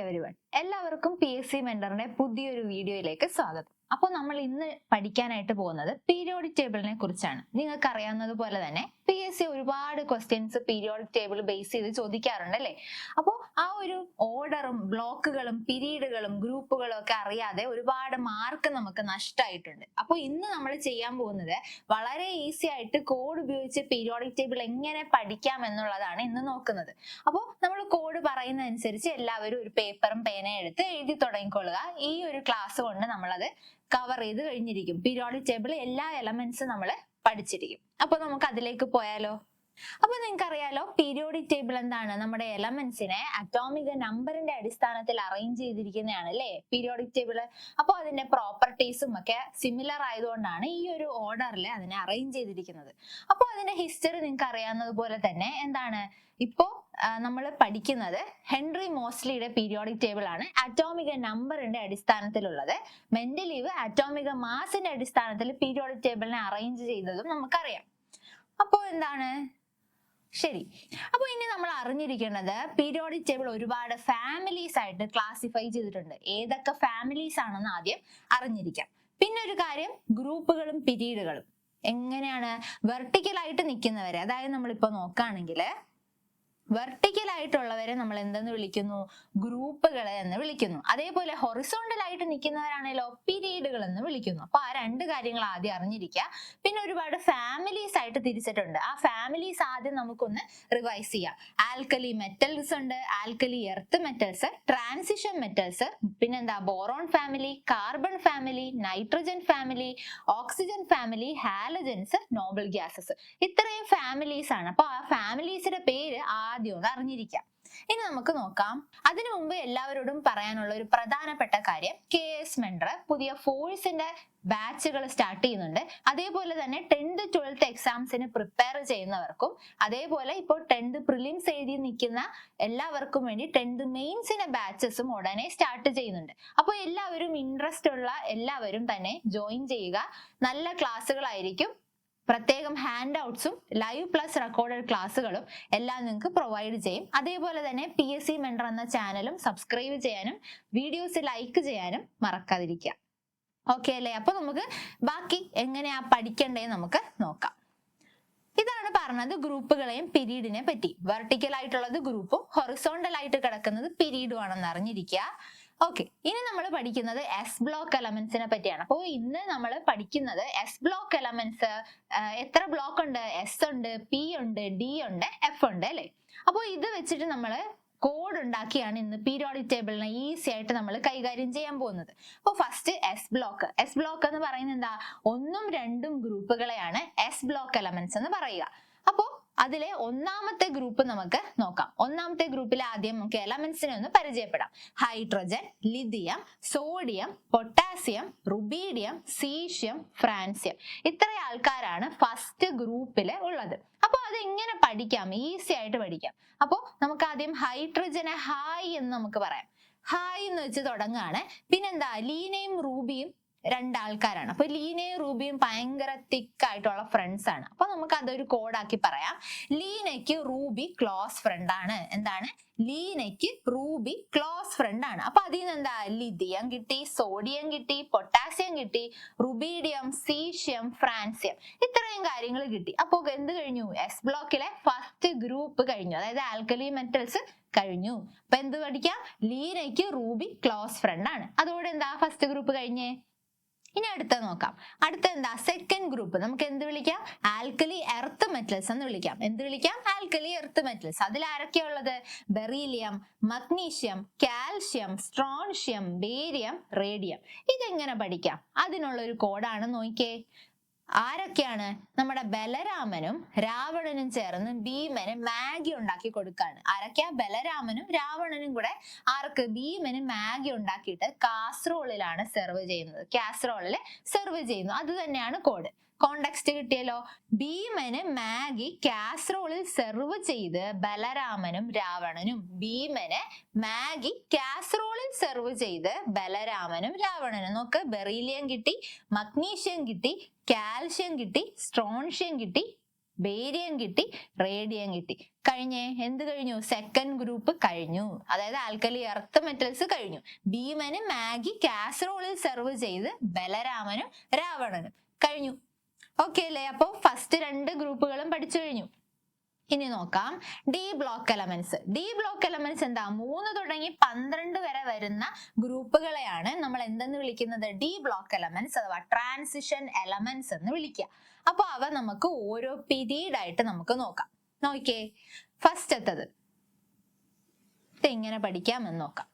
Everyone എല്ലാവർക്കും P S C മെൻഡറിന്റെ പുതിയൊരു വീഡിയോയിലേക്ക് സ്വാഗതം. അപ്പോൾ നമ്മൾ ഇന്ന് പഠിക്കാനായിട്ട് പോകുന്നത് പീരിയോഡിക് ടേബിളിനെ കുറിച്ചാണ്. നിങ്ങൾക്ക് അറിയാവുന്നത് പോലെ തന്നെ പി എസ് സി ഒരുപാട് ക്വസ്റ്റ്യൻസ് പീരിയോഡിക് ടേബിൾ ബേസ് ചെയ്ത് ചോദിക്കാറുണ്ട് അല്ലേ? അപ്പോൾ ആ ഒരു ഓർഡറും ബ്ലോക്കുകളും പീരീഡുകളും ഗ്രൂപ്പുകളും ഒക്കെ അറിയാതെ ഒരുപാട് മാർക്ക് നമുക്ക് നഷ്ടമായിട്ടുണ്ട് അപ്പോൾ ഇന്ന് നമ്മൾ ചെയ്യാൻ പോകുന്നത് വളരെ ഈസി ആയിട്ട് കോഡ് ഉപയോഗിച്ച് പീരിയോഡിക് ടേബിൾ എങ്ങനെ പഠിക്കാം എന്നുള്ളതാണ് ഇന്ന് നോക്കുന്നത്. അപ്പോൾ നമ്മൾ കോഡ് പറയുന്നതനുസരിച്ച് എല്ലാവരും ഒരു പേപ്പറും പേനയും എടുത്ത് എഴുതി തുടങ്ങിക്കൊള്ളുക. ഈ ഒരു ക്ലാസ് കൊണ്ട് നമ്മളത് കവർ ചെയ്ത് കഴിഞ്ഞിരിക്കും. പീരിയോഡിക് ടേബിൾ എല്ലാ എലമെന്റ്സും നമ്മൾ പഠിച്ചിരിക്കും. അപ്പൊ നമുക്ക് അതിലേക്ക് പോയാലോ? അപ്പൊ നിങ്ങൾക്ക് അറിയാലോ പീരിയോഡിക് ടേബിൾ എന്താണ്? നമ്മുടെ എലമെന്റ്സിനെ അറ്റോമിക് നമ്പറിന്റെ അടിസ്ഥാനത്തിൽ അറേഞ്ച് ചെയ്തിരിക്കുന്നതാണ് അല്ലേ? പീരിയോഡിക് ടേബിൾ അപ്പോൾ അതിന്റെ പ്രോപ്പർട്ടീസും ഒക്കെ സിമിലർ ആയതുകൊണ്ടാണ് ഈ ഒരു ഓർഡറിൽ അതിനെ അറേഞ്ച് ചെയ്തിരിക്കുന്നത്. അപ്പോൾ അതിന്റെ ഹിസ്റ്ററി നിങ്ങൾക്ക് അറിയാവുന്നതുപോലെ തന്നെ എന്താണ്? ഇപ്പോ നമ്മൾ പഠിക്കുന്നത് ഹെൻറി മോസ്ലിയുടെ പീരിയോഡിക് ടേബിൾ ആണ്. അറ്റോമിക നമ്പറിന്റെ അടിസ്ഥാനത്തിലുള്ളത്. മെന്റലീവ് അറ്റോമിക മാസിന്റെ അടിസ്ഥാനത്തിൽ പീരിയോഡിക് ടേബിളിനെ അറേഞ്ച് ചെയ്തതും നമുക്കറിയാം. അപ്പോൾ എന്താണ്? ശരി. അപ്പോൾ ഇനി നമ്മൾ അറിഞ്ഞിരിക്കുന്നത് പീരിയോഡിക് ടേബിൾ ഒരുപാട് ഫാമിലീസ് ആയിട്ട് ക്ലാസിഫൈ ചെയ്തിട്ടുണ്ട്. ഏതൊക്കെ ഫാമിലീസ് ആണെന്ന് ആദ്യം അറിഞ്ഞിരിക്കാം. പിന്നെ ഒരു കാര്യം ഗ്രൂപ്പുകളും പിരീഡുകളും എങ്ങനെയാണ്? വെർട്ടിക്കലായിട്ട് നിൽക്കുന്നവരെ. അതായത് നമ്മളിപ്പോ നോക്കുകയാണെങ്കിൽ വെർട്ടിക്കൽ ആയിട്ടുള്ളവരെ നമ്മൾ എന്തെന്ന് വിളിക്കുന്നു? ഗ്രൂപ്പുകളെ എന്ന് വിളിക്കുന്നു. അതേപോലെ ഹൊറിസോണ്ടൽ ആയിട്ട് നിൽക്കുന്നവരാണല്ലോ പീരീഡുകൾ എന്ന് വിളിക്കുന്നു. അപ്പൊ ആ രണ്ട് കാര്യങ്ങൾ ആദ്യം അറിഞ്ഞിരിക്കുക. പിന്നെ ഒരുപാട് ഫാമിലീസ് ആയിട്ട് തിരിച്ചിട്ടുണ്ട്. ആ ഫാമിലീസ് ആദ്യം നമുക്കൊന്ന് റിവൈസ് ചെയ്യാം. ആൽക്കലി മെറ്റൽസ് ഉണ്ട്. Alkali earth metals transition metals പിന്നെന്താ? Boron family carbon family nitrogen family oxygen family halogens noble gases. ഇത്രയും ഫാമിലീസ് ആണ്. അപ്പൊ ആ ഫാമിലീസിന്റെ പേര് ആദ്യം ഒന്ന് അറിഞ്ഞിരിക്കാം. ഇനി നമുക്ക് നോക്കാം. അതിനു മുമ്പ് എല്ലാവരോടും പറയാനുള്ള ഒരു പ്രധാനപ്പെട്ട കാര്യം കെ എസ് മെൻഡർ പുതിയ ഫോഴ്സിന്റെ ബാച്ചുകൾ സ്റ്റാർട്ട് ചെയ്യുന്നുണ്ട്. അതേപോലെ തന്നെ ടെൻത്ത് ട്വൽത്ത് എക്സാംസിന് പ്രിപ്പയർ ചെയ്യുന്നവർക്കും അതേപോലെ ഇപ്പോൾ ടെൻത്ത് പ്രിലിംസ് എഴുതി നിൽക്കുന്ന എല്ലാവർക്കും വേണ്ടി ടെൻത്ത് മെയിൻസിന്റെ ബാച്ചസും ഉടനെ സ്റ്റാർട്ട് ചെയ്യുന്നുണ്ട്. അപ്പോൾ എല്ലാവരും ഇൻട്രസ്റ്റ് ഉള്ള എല്ലാവരും തന്നെ ജോയിൻ ചെയ്യുക. നല്ല ക്ലാസ്സുകളായിരിക്കും പ്രത്യേകം ഹാൻഡ് ഔട്ട്സും ലൈവ് പ്ലസ് റെക്കോർഡഡ് ക്ലാസ്സുകളും എല്ലാം നിങ്ങൾക്ക് പ്രൊവൈഡ് ചെയ്യും. അതേപോലെ തന്നെ പി എസ് സി മെൻഡർ എന്ന ചാനലും സബ്സ്ക്രൈബ് ചെയ്യാനും വീഡിയോസ് ലൈക്ക് ചെയ്യാനും മറക്കാതിരിക്കുക. ഓക്കെ അല്ലേ? അപ്പൊ നമുക്ക് ബാക്കി എങ്ങനെയാ പഠിക്കണ്ടേ നമുക്ക് നോക്കാം. ഇതാണ് പറഞ്ഞത് ഗ്രൂപ്പുകളെയും പിരീഡിനെ പറ്റി. വെർട്ടിക്കൽ ആയിട്ടുള്ളത് ഗ്രൂപ്പും ഹൊറിസോണ്ടൽ ആയിട്ട് കിടക്കുന്നത് പിരീഡും ആണെന്ന് അറിഞ്ഞിരിക്കുക. ഓക്കെ ഇനി നമ്മൾ പഠിക്കുന്നത് എസ് ബ്ലോക്ക് എലമെന്റ്സിനെ പറ്റിയാണ്. അപ്പോൾ ഇന്ന് നമ്മൾ പഠിക്കുന്നത് എസ് ബ്ലോക്ക് എലമെന്റ്സ് എത്ര ബ്ലോക്ക് ഉണ്ട്? എസ് ഉണ്ട് പി ഉണ്ട് ഡി ഉണ്ട് എഫ് ഉണ്ട് അല്ലേ? അപ്പോൾ ഇത് വെച്ചിട്ട് നമ്മൾ കോഡ് ഉണ്ടാക്കിയാണ് ഇന്ന് പീരിയോഡിക് ടേബിളിനെ ഈസി ആയിട്ട് നമ്മൾ കൈകാര്യം ചെയ്യാൻ പോകുന്നത്. അപ്പോൾ first S block S block എന്ന് പറയുന്നത് എന്താ? ഒന്നും രണ്ടും ഗ്രൂപ്പുകളെയാണ് എസ് ബ്ലോക്ക് എലമെന്റ്സ് എന്ന് പറയുക. അപ്പോൾ അതിലെ ഒന്നാമത്തെ ഗ്രൂപ്പ് നമുക്ക് നോക്കാം. ഒന്നാമത്തെ ഗ്രൂപ്പിൽ ആദ്യം നമുക്ക് എലമെന്റ്സിനെ ഒന്ന് പരിചയപ്പെടാം. Hydrogen lithium sodium potassium rubidium caesium francium ഇത്ര ആൾക്കാരാണ് ഫസ്റ്റ് ഗ്രൂപ്പിൽ ഉള്ളത്. അപ്പൊ അത് എങ്ങനെ പഠിക്കാം? ഈസി ആയിട്ട് പഠിക്കാം. അപ്പോൾ നമുക്ക് ആദ്യം ഹൈഡ്രജനെ ഹായ് എന്ന് നമുക്ക് പറയാം. ഹായ് എന്ന് വെച്ച് തുടങ്ങുകയാണ്. പിന്നെന്താ? ലീനയും റൂബിയും രണ്ടാൾക്കാരാണ്. അപ്പൊ ലീനയും റൂബിയും ഭയങ്കര തിക്ക് ആയിട്ടുള്ള ഫ്രണ്ട്സ് ആണ്. അപ്പൊ നമുക്ക് അതൊരു കോഡാക്കി പറയാം. ലീനയ്ക്ക് റൂബി ക്ലോസ് ഫ്രണ്ട് ആണ്. എന്താണ്? ലീനയ്ക്ക് റൂബി ക്ലോസ് ഫ്രണ്ട് ആണ്. അപ്പൊ അതിൽ നിന്ന് എന്താ? ലിഥിയം കിട്ടി സോഡിയം കിട്ടി പൊട്ടാസ്യം കിട്ടി റുബീഡിയം സീഷ്യം ഫ്രാൻസ്യം ഇത്രയും കാര്യങ്ങൾ കിട്ടി. അപ്പൊ എന്ത് കഴിഞ്ഞു? എസ് ബ്ലോക്കിലെ ഫസ്റ്റ് ഗ്രൂപ്പ് കഴിഞ്ഞു. അതായത് ആൽക്കലി മെറ്റൽസ് കഴിഞ്ഞു. അപ്പൊ എന്ത് പഠിക്കാം? ലീനയ്ക്ക് റൂബി ക്ലോസ് ഫ്രണ്ട് ആണ്. അതോടെ എന്താ? ഫസ്റ്റ് ഗ്രൂപ്പ് കഴിഞ്ഞേ? ഇനി അടുത്ത നോക്കാം. അടുത്ത എന്താ? സെക്കൻഡ് ഗ്രൂപ്പ് നമുക്ക് എന്ത് വിളിക്കാം? ആൽക്കലി എർത്ത് മെറ്റൽസ് എന്ന് വിളിക്കാം. എന്ത് വിളിക്കാം? ആൽക്കലി എർത്ത് മെറ്റൽസ് അതിൽ ആരൊക്കെയാ ഉള്ളത്? Beryllium magnesium calcium strontium barium radium ഇതെങ്ങനെ പഠിക്കാം? അതിനുള്ള ഒരു കോഡാണ് നോക്കിയേ. ആരൊക്കെയാണ്? നമ്മുടെ ബലരാമനും രാവണനും ചേർന്ന് ഭീമന് മാഗി ഉണ്ടാക്കി കൊടുക്കാണ്. ആരൊക്കെയാ? ബലരാമനും രാവണനും കൂടെ ആർക്ക്? ഭീമന് മാഗി ഉണ്ടാക്കിയിട്ട് കാസറോളിലാണ് സെർവ് ചെയ്യുന്നത്. കാസറോളിൽ സെർവ് ചെയ്യുന്നു. അത് തന്നെയാണ് കോഡ് കോണ്ടെക്സ്റ്റ് കിട്ടിയല്ലോ. ഭീമന് മാഗി കാസറോളിൽ സെർവ് ചെയ്ത് ബലരാമനും രാവണനും. ഭീമന് മാഗി കാസറോളിൽ സെർവ് ചെയ്ത് ബലരാമനും രാവണനും. നോക്ക് ബെറീലിയം കിട്ടി മഗ്നീഷ്യം കിട്ടി കാൽഷ്യം കിട്ടി സ്ട്രോൺഷ്യം കിട്ടി ബേരിയം കിട്ടി റേഡിയം കിട്ടി. കഴിഞ്ഞേ എന്ത് കഴിഞ്ഞു? സെക്കൻഡ് ഗ്രൂപ്പ് കഴിഞ്ഞു. അതായത് ആൽക്കലി എർത്ത് മെറ്റൽസ് കഴിഞ്ഞു. ഭീമന് മാഗി കാസറോളിൽ സെർവ് ചെയ്ത് ബലരാമനും രാവണനും. കഴിഞ്ഞു. ഓക്കെ അല്ലേ? അപ്പൊ ഫസ്റ്റ് രണ്ട് ഗ്രൂപ്പുകളും പഠിച്ചു കഴിഞ്ഞു. ഇനി നോക്കാം. D block elements D block elements എന്താ? മൂന്ന് തുടങ്ങി പന്ത്രണ്ട് വരെ വരുന്ന ഗ്രൂപ്പുകളെയാണ് നമ്മൾ എന്തെന്ന് വിളിക്കുന്നത്? ഡി ബ്ലോക്ക് എലമെന്റ്സ് അഥവാ ട്രാൻസിഷൻ എലമെന്റ്സ് എന്ന് വിളിക്കുക. അപ്പൊ അവ നമുക്ക് ഓരോ പീരീഡ് ആയിട്ട് നമുക്ക് നോക്കാം. നോക്കിയേ. ഫസ്റ്റ് എത്തത്. ഇതെങ്ങനെ പഠിക്കാമെന്ന് നോക്കാം.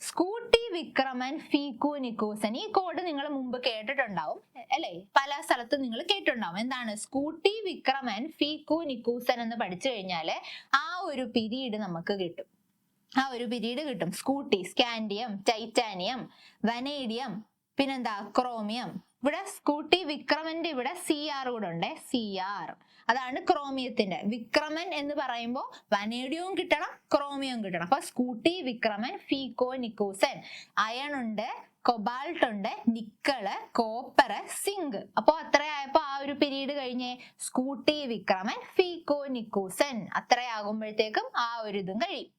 സ്കൂട്ടി വിക്രമൻ ഫീകു നിക്കോസൻ ഈ കോഡ് നിങ്ങൾ മുമ്പ് കേട്ടിട്ടുണ്ടാവും. അല്ലെ? പല സ്ഥലത്തും നിങ്ങൾ കേട്ടിട്ടുണ്ടാവും. എന്താണ്? സ്കൂട്ടി വിക്രമൻ ഫീകു നിക്കൂസൻ എന്ന് പഠിച്ചു കഴിഞ്ഞാൽ ആ ഒരു പിരീഡ് നമുക്ക് കിട്ടും. ആ ഒരു പിരീഡ് കിട്ടും. സ്കൂട്ടി സ്കാൻഡിയം ടൈറ്റാനിയം വനേഡിയം പിന്നെന്താ? ക്രോമിയം ഇവിടെ സ്കൂട്ടി വിക്രമന്റെ ഇവിടെ സി ആർ കൂടെ ഉണ്ട് സി ആർ അതാണ് ക്രോമിയത്തിന്റെ. വിക്രമൻ എന്ന് പറയുമ്പോൾ വനേഡിയവും കിട്ടണം ക്രോമിയവും കിട്ടണം. അപ്പൊ സ്കൂട്ടി വിക്രമൻ ഫീക്കോ നിക്കോസൻ. അയൺ ഉണ്ട് കൊബാൾട്ട് ഉണ്ട് നിക്കൾ കോപ്പർ സിങ്ക്. അപ്പോൾ അത്രയായപ്പോ ആ ഒരു പിരീഡ് കഴിഞ്ഞേ സ്കൂട്ടി വിക്രമൻ ഫീക്കോ നിക്കോസൻ അത്രയാകുമ്പോഴത്തേക്കും ആ ഒരു ഇതും കഴിയും.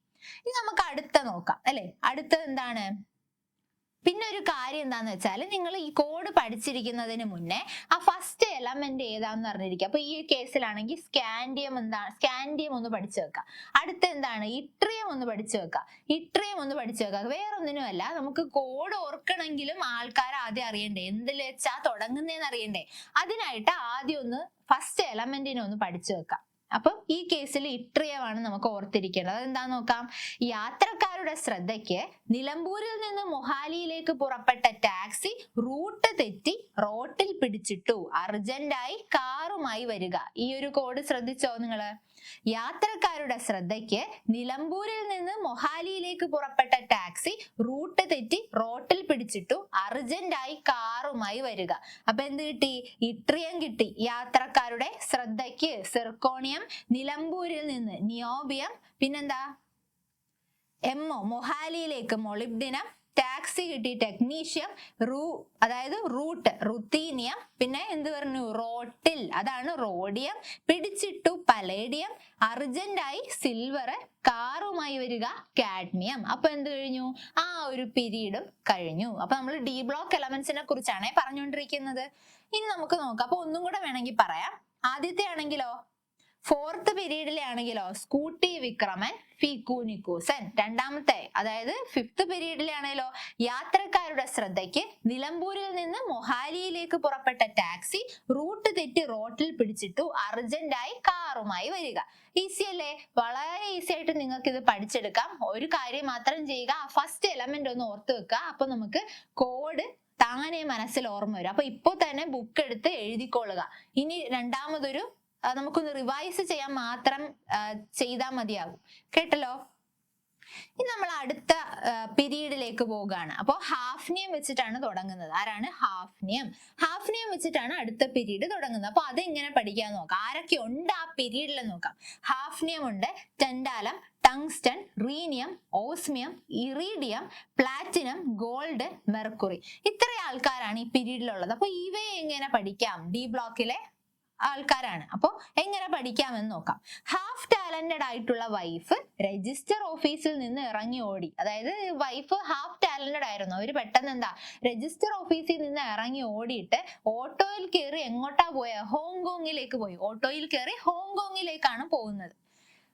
ഇനി നമുക്ക് അടുത്ത നോക്കാം അല്ലെ? അടുത്തത് എന്താണ്? പിന്നെ ഒരു കാര്യം എന്താന്ന് വെച്ചാൽ നിങ്ങൾ ഈ കോഡ് പഠിച്ചിരിക്കുന്നതിന് മുന്നേ ആ ഫസ്റ്റ് എലമെന്റ് ഏതാന്ന് അറിഞ്ഞിരിക്കുക. അപ്പൊ ഈ കേസിലാണെങ്കിൽ സ്കാൻഡിയം എന്താണ് സ്കാൻഡിയം ഒന്ന് പഠിച്ചു വെക്കുക അടുത്ത എന്താണ്? ഇട്രിയം ഒന്ന് പഠിച്ചു വെക്കുക ഇട്രിയം ഒന്ന് പഠിച്ചു വെക്കുക വേറൊന്നിനുമല്ല നമുക്ക് കോഡ് ഓർക്കണമെങ്കിലും ആൾക്കാർ ആദ്യം അറിയണ്ടേ. എന്തിൽ വെച്ചാ തുടങ്ങുന്നതെന്ന് അറിയണ്ടേ. അതിനായിട്ട് ആദ്യം ഒന്ന് ഫസ്റ്റ് എലമെന്റിനെ ഒന്ന് പഠിച്ചു വെക്കാം. അപ്പം ഈ കേസിൽ ഇട്രിയവാണ് നമുക്ക് ഓർത്തിരിക്കേണ്ടത്. അതെന്താ നോക്കാം? യാത്രക്കാരുടെ ശ്രദ്ധയ്ക്ക് നിലമ്പൂരിൽ നിന്ന് മൊഹാലിയിലേക്ക് പുറപ്പെട്ട ടാക്സി റൂട്ട് തെറ്റി റോട്ടിൽ പിടിച്ചിട്ടു. അർജന്റായി കാറുമായി വരിക. ഈ ഒരു കോഡ് ശ്രദ്ധിച്ചോ നിങ്ങൾ? യാത്രക്കാരുടെ ശ്രദ്ധയ്ക്ക് നിലമ്പൂരിൽ നിന്ന് മൊഹാലിയിലേക്ക് പുറപ്പെട്ട ടാക്സി റൂട്ട് തെറ്റി റോട്ടിൽ പിടിച്ചിട്ടു അർജന്റായി കാറുമായി വരിക. അപ്പൊ എന്ത് കിട്ടി? ഇട്രിയം കിട്ടി. യാത്രക്കാരുടെ ശ്രദ്ധയ്ക്ക് സിർക്കോണിയം നിലമ്പൂരിൽ നിന്ന് നിയോബിയം പിന്നെന്താ? എമ്മോ മൊഹാലിയിലേക്ക് മൊളിബ്ഡിനം ടാക്സി കിട്ടി. ടെക്നീഷ്യം റൂ അതായത് റൂട്ട് റുത്തീനിയം പിന്നെ എന്ത് പറഞ്ഞു? റോട്ടിൽ അതാണ് റോഡിയം പിടിച്ചിട്ടു പലേഡിയം അർജന്റായി സിൽവർ കാറുമായി വരിക കാഡ്മിയം അപ്പൊ എന്ത് കഴിഞ്ഞു? ആ ഒരു പിരീഡും കഴിഞ്ഞു. അപ്പൊ നമ്മൾ ഡി ബ്ലോക്ക് എലമെന്റ്സിനെ കുറിച്ചാണ് പറഞ്ഞുകൊണ്ടിരിക്കുന്നത് ഇനി നമുക്ക് നോക്കാം. അപ്പൊ ഒന്നും കൂടെ വേണമെങ്കിൽ പറയാം. ആദ്യത്തെ ആണെങ്കിലോ? ഫോർത്ത് പീരീഡിലെ ആണെങ്കിലോ സ്കൂട്ടി വിക്രമൻ ഫിക്കൂനിക്കൂസൻ രണ്ടാമത്തെ അതായത് ഫിഫ്ത് പീരീഡിലെ ആണെങ്കിലോ യാത്രക്കാരുടെ ശ്രദ്ധയ്ക്ക് നിലമ്പൂരിൽ നിന്ന് മൊഹാലിയിലേക്ക് പുറപ്പെട്ട ടാക്സി റൂട്ട് തെറ്റി റോട്ടിൽ പിടിച്ചിട്ടു അർജന്റായി കാറുമായി വരിക. ഈസി അല്ലേ? വളരെ ഈസി ആയിട്ട് നിങ്ങൾക്ക് ഇത് പഠിച്ചെടുക്കാം. ഒരു കാര്യം മാത്രം ചെയ്യുക. ഫസ്റ്റ് എലമെന്റ് ഒന്ന് ഓർത്ത് വെക്കുക. അപ്പൊ നമുക്ക് കോഡ് താനെ മനസ്സിൽ ഓർമ്മ വരും. അപ്പൊ ഇപ്പൊ തന്നെ ബുക്ക് എടുത്ത് എഴുതിക്കൊള്ളുക. ഇനി രണ്ടാമതൊരു നമുക്കൊന്ന് റിവൈസ് ചെയ്യാൻ മാത്രം ചെയ്താൽ മതിയാകും കേട്ടല്ലോ? ഇനി നമ്മൾ അടുത്ത പീരീഡിലേക്ക് പോവുകയാണ്. അപ്പോൾ ഹാഫ്നിയം വെച്ചിട്ടാണ് തുടങ്ങുന്നത്. ആരാണ്? ഹാഫ്നിയം ഹാഫ്നിയം വെച്ചിട്ടാണ് അടുത്ത പീരീഡ് തുടങ്ങുന്നത്. അപ്പൊ അതെങ്ങനെ പഠിക്കാൻ നോക്കാം. ആരൊക്കെ ഉണ്ട് ആ പീരീഡിൽ നോക്കാം. ഹാഫ്നിയം ഉണ്ട്. Tantalum tungsten rhenium osmium iridium platinum gold mercury ഇത്ര ആൾക്കാരാണ് ഈ പീരീഡിലുള്ളത് അപ്പോൾ ഇവയെ എങ്ങനെ പഠിക്കാം? ഡി ബ്ലോക്കിലെ ആൾക്കാരാണ്. അപ്പോൾ എങ്ങനെ പഠിക്കാമെന്ന് നോക്കാം. ഹാഫ് ടാലന്റഡ് ആയിട്ടുള്ള വൈഫ് രജിസ്റ്റർ ഓഫീസിൽ നിന്ന് ഇറങ്ങി ഓടി. അതായത് വൈഫ് ഹാഫ് ടാലന്റഡ് ആയിരുന്നു. അവർ പെട്ടെന്ന് എന്താ രജിസ്റ്റർ ഓഫീസിൽ നിന്ന് ഇറങ്ങി ഓടിയിട്ട് ഓട്ടോയിൽ കയറി എങ്ങോട്ടാ പോയ? ഹോങ്കോങ്ങിലേക്ക് പോയി. ഓട്ടോയിൽ കയറി ഹോങ്കോങ്ങിലേക്കാണ് പോകുന്നത്.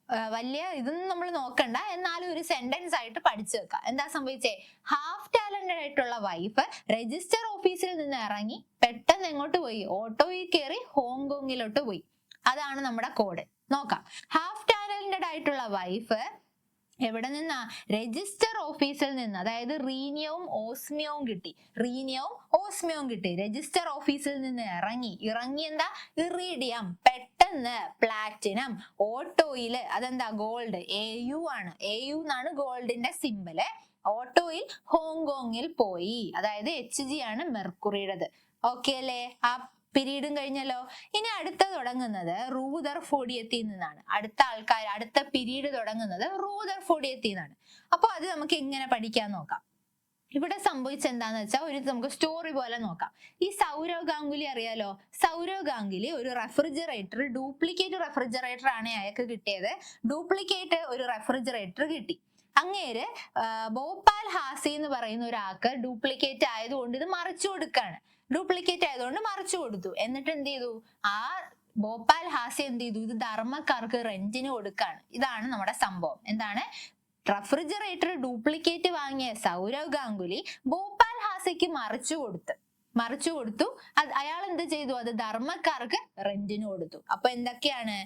വലിയ ഇതൊന്നും നമ്മൾ നോക്കണ്ട. എന്നാലും ഒരു സെന്റൻസ് ആയിട്ട് പഠിച്ചു വെക്കാം. എന്താ സംഭവിച്ചേ? ഹാഫ് ടാലന്റഡ് ആയിട്ടുള്ള വൈഫ് രജിസ്റ്റർ ഓഫീസിൽ നിന്ന് ഇറങ്ങി പെട്ടെന്ന് എങ്ങോട്ട് പോയി? ഓട്ടോയിൽ കയറി ഹോങ്കോങ്ങിലോട്ട് പോയി. അതാണ് നമ്മുടെ കോഡ് നോക്കാം. ഹാഫ് ടാലന്റഡ് ആയിട്ടുള്ള വൈഫ് എവിടെ നിന്നാ? രജിസ്റ്റർ ഓഫീസിൽ നിന്ന്. അതായത് റീനിയവും ഓസ്മിയവും കിട്ടി. റീനിയവും ഓസ്മിയവും കിട്ടി. രജിസ്റ്റർ ഓഫീസിൽ നിന്ന് ഇറങ്ങി. ഇറങ്ങി എന്താ? ഇറീഡിയം. പെട്ടെന്ന് പ്ലാറ്റിനം ഓട്ടോയിൽ അതെന്താ? ഗോൾഡ് എ യു ആണ്. എ യു എന്നാണ് ഗോൾഡിന്റെ സിമ്പൽ ഓട്ടോയിൽ ഹോങ്കോങ്ങിൽ പോയി. അതായത് എച്ച് ജി ആണ് മെർക്കുറിയുടേത്. ഓക്കെ അല്ലേ? ആ പിരീഡും കഴിഞ്ഞല്ലോ. ഇനി അടുത്ത തുടങ്ങുന്നത് റൂദർ ഫോഡിയത്തിൽ നിന്നാണ്. അടുത്ത ആൾക്കാർ അടുത്ത പിരീഡ് തുടങ്ങുന്നത് റൂദർ ഫോഡിയത്തിൽ നിന്നാണ്. അപ്പൊ അത് നമുക്ക് എങ്ങനെ പഠിക്കാൻ നോക്കാം? ഇവിടെ സംഭവിച്ച എന്താന്ന് വെച്ചാൽ ഒരു നമുക്ക് സ്റ്റോറി പോലെ നോക്കാം. ഈ സൗരവ് ഗാംഗുലി അറിയാലോ? സൗരവ് ഗാംഗുലി ഒരു റെഫ്രിജറേറ്റർ ഡ്യൂപ്ലിക്കേറ്റ് റെഫ്രിജറേറ്റർ ആണ് അയാൾക്ക് കിട്ടിയത്. ഡ്യൂപ്ലിക്കേറ്റ് ഒരു റെഫ്രിജറേറ്റർ കിട്ടി. അങ്ങേര് ഭോപ്പാൽ ഹാസി എന്ന് പറയുന്ന ഒരാൾക്ക് ഡ്യൂപ്ലിക്കേറ്റ് ആയതുകൊണ്ട് ഇത് മറിച്ചു കൊടുക്കാണ്. ഡ്യൂപ്ലിക്കേറ്റ് ആയതുകൊണ്ട് മറിച്ചു കൊടുത്തു. എന്നിട്ട് എന്ത് ചെയ്തു? ആ ഭോപ്പാൽ ഹാസി എന്ത് ചെയ്തു? ഇത് ധർമ്മക്കാർക്ക് റെന്റിന് കൊടുക്കാണ്. ഇതാണ് നമ്മുടെ സംഭവം. എന്താണ്? റെഫ്രിജറേറ്റർ ഡ്യൂപ്ലിക്കേറ്റ് വാങ്ങിയ സൗരവ് ഗാംഗുലി ഭോപ്പാൽ ഹാസയ്ക്ക് മറിച്ചു കൊടുത്തു മറിച്ചു കൊടുത്തു. അത് അയാൾ എന്ത് ചെയ്തു? അത് ധർമ്മക്കാർക്ക് റെന്റിന് കൊടുത്തു. അപ്പൊ എന്തൊക്കെയാണ്?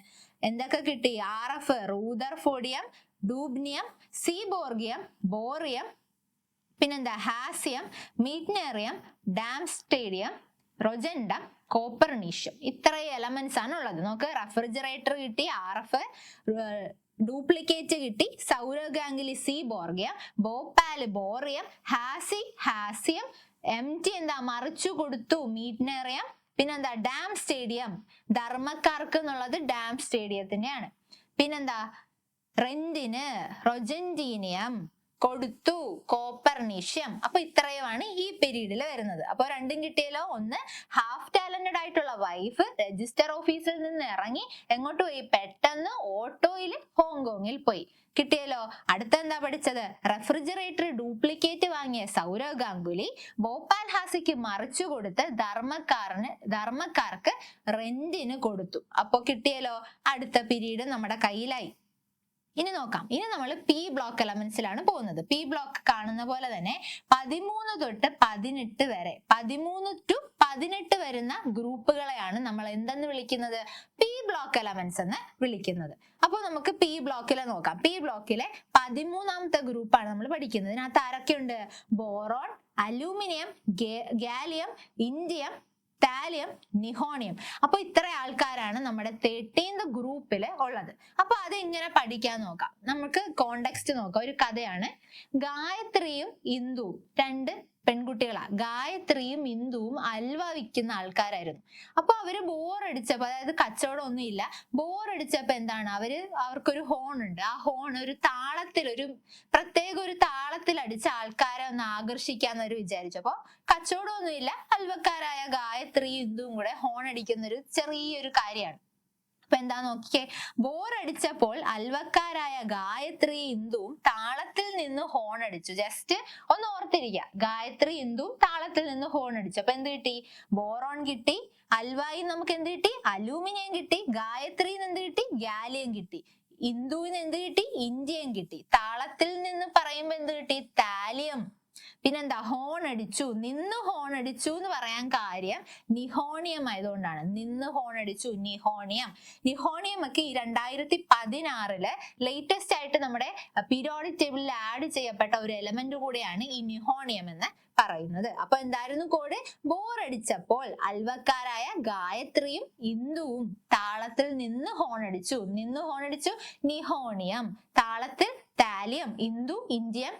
എന്തൊക്കെ കിട്ടി? ആർ എഫ് റൂദർ ഫോഡിയം ഡൂബ്നിയം സീബോർഗിയം ബോറിയം പിന്നെന്താ? ഹാസ്യം മീറ്റ്നേറിയം ഡാം സ്റ്റേഡിയം റൊജൻഡം കോപ്പർനീഷ്യം ഇത്രയും എലമെന്റ്സ് ആണ് ഉള്ളത്. നമുക്ക് റെഫ്രിജറേറ്റർ കിട്ടി ആർ എഫ് ഡ്യൂപ്ലിക്കേറ്റ് കിട്ടി. Sourav Ganguly seaborgium. Bhopal bohrium. ഹാസി ഹാസ്യം. എം ടി എന്താ? മറിച്ചു കൊടുത്തു. മീറ്റ്നേറിയം. പിന്നെന്താ? Dam stadium. ധർമ്മക്കാർക്ക് എന്നുള്ളത് ഡാം സ്റ്റേഡിയത്തിന്റെയാണ് പിന്നെന്താ? റെന്റിന്. റൊജന്റീനിയം. കൊടുത്തു. കോപ്പർനീഷ്യം അപ്പൊ ഇത്രയുമാണ് ഈ പീരീഡിൽ വരുന്നത്. അപ്പൊ രണ്ടും കിട്ടിയല്ലോ. ഒന്ന് ഹാഫ് ടാലന്റഡ് ആയിട്ടുള്ള വൈഫ് രജിസ്റ്റർ ഓഫീസിൽ നിന്ന് ഇറങ്ങി എങ്ങോട്ട് പോയി? പെട്ടെന്ന് ഓട്ടോയിൽ ഹോങ്കോങ്ങിൽ പോയി. കിട്ടിയല്ലോ. അടുത്ത എന്താ പഠിച്ചത്? റെഫ്രിജറേറ്റർ ഡ്യൂപ്ലിക്കേറ്റ് വാങ്ങിയ സൗരവ് ഗാംഗുലി ഭോപ്പാൽ ഹാസിക്ക് മറിച്ചു കൊടുത്ത് ധർമ്മക്കാരന് ധർമ്മക്കാർക്ക് റെന്റിന് കൊടുത്തു. അപ്പോ കിട്ടിയല്ലോ. അടുത്ത പീരീഡ് നമ്മുടെ കയ്യിലായി. ഇനി നോക്കാം. ഇനി നമ്മൾ പി ബ്ലോക്ക് എലമെന്റ്സിലാണ് പോകുന്നത്. പി ബ്ലോക്ക് കാണുന്ന പോലെ തന്നെ പതിമൂന്ന് തൊട്ട് പതിനെട്ട് വരെ പതിമൂന്ന് ടു പതിനെട്ട് വരുന്ന ഗ്രൂപ്പുകളെയാണ് നമ്മൾ എന്തെന്ന് വിളിക്കുന്നത്? പി ബ്ലോക്ക് എലമെന്റ്സ് എന്ന് വിളിക്കുന്നത്. അപ്പോൾ നമുക്ക് പി ബ്ലോക്കിലെ നോക്കാം. പി ബ്ലോക്കിലെ പതിമൂന്നാമത്തെ ഗ്രൂപ്പാണ് നമ്മൾ പഠിക്കുന്നത്. ഇതിനകത്ത് ആരൊക്കെയുണ്ട്? Boron aluminium gallium indium thallium nihonium. അപ്പൊ ഇത്ര ആൾക്കാരാണ് നമ്മുടെ തേർട്ടീൻത് ഗ്രൂപ്പിൽ ഉള്ളത്. അപ്പൊ അത് എങ്ങനെ പഠിക്കാൻ നോക്കാം? നമുക്ക് കോണ്ടെക്സ്റ്റ് നോക്കാം. ഒരു കഥയാണ്. ഗായത്രിയും ഇന്ദുവും രണ്ട് പെൺകുട്ടികളാ. ഗായത്രിയും ഇന്ദുവും അൽവ വിൽക്കുന്ന ആൾക്കാരായിരുന്നു. അപ്പൊ അവർ ബോറടിച്ചപ്പോ അതായത് കച്ചവടം ഒന്നും ഇല്ല ബോറടിച്ചപ്പോ എന്താണ്? അവർ അവർക്കൊരു ഹോൺ ഉണ്ട്. ആ ഹോൺ ഒരു താളത്തിൽ ഒരു പ്രത്യേക ഒരു താളത്തിൽ അടിച്ച ആൾക്കാരെ ഒന്ന് ആകർഷിക്കാന്ന് അവർ അപ്പൊ കച്ചവടമൊന്നുമില്ല അൽവക്കാരായ ഗായത്രി ഇന്ദുവും കൂടെ ഹോൺ അടിക്കുന്ന ഒരു ചെറിയൊരു കാര്യമാണ്. അപ്പൊ എന്താ നോക്കിയേ ബോറടിച്ചപ്പോൾ അൽവക്കാരായ ഗായത്രി ഇന്ദുവും താളത്തിൽ നിന്ന് ഹോൺ അടിച്ചു. ജസ്റ്റ് ഒന്ന് ഓർത്തിരിക്കുക ഗായത്രി ഇന്ദുവും താളത്തിൽ നിന്ന് ഹോൺ അടിച്ചു. അപ്പൊ എന്ത് കിട്ടി? ബോറോൺ കിട്ടി അൽവായി നമുക്ക് എന്ത് കിട്ടി? അലൂമിനിയം കിട്ടി ഗായത്രിന്ന് എന്ത് കിട്ടി? ഗാലിയം കിട്ടി. ഇന്ദുവിന് എന്ത് കിട്ടി? ഇന്ത്യയും കിട്ടി. താളത്തിൽ നിന്ന് പറയുമ്പോ എന്ത് കിട്ടി? താലിയം പിന്നെന്താ ഹോൺ അടിച്ചു. നിന്ന് ഹോൺ അടിച്ചു എന്ന് പറയാൻ കാര്യം നിഹോണിയം ആയതുകൊണ്ടാണ്. നിന്ന് ഹോൺ അടിച്ചു നിഹോണിയം. നിഹോണിയം ഒക്കെ ഈ രണ്ടായിരത്തി പതിനാറിൽ ലേറ്റസ്റ്റ് ആയിട്ട് നമ്മുടെ പീരിയോഡിക് ടേബിളിൽ ആഡ് ചെയ്യപ്പെട്ട ഒരു എലമെന്റ് കൂടിയാണ് ഈ നിഹോണിയം എന്ന് പറയുന്നത്. അപ്പൊ എന്തായിരുന്നു കോഡ് ബോറടിച്ചപ്പോൾ അൽവക്കാരായ ഗായത്രിയും ഇന്ദുവും താളത്തിൽ നിന്ന് ഹോൺ അടിച്ചു. നിന്ന് ഹോൺ അടിച്ചു നിഹോണിയം. താളത്തിൽ thallium Indu indium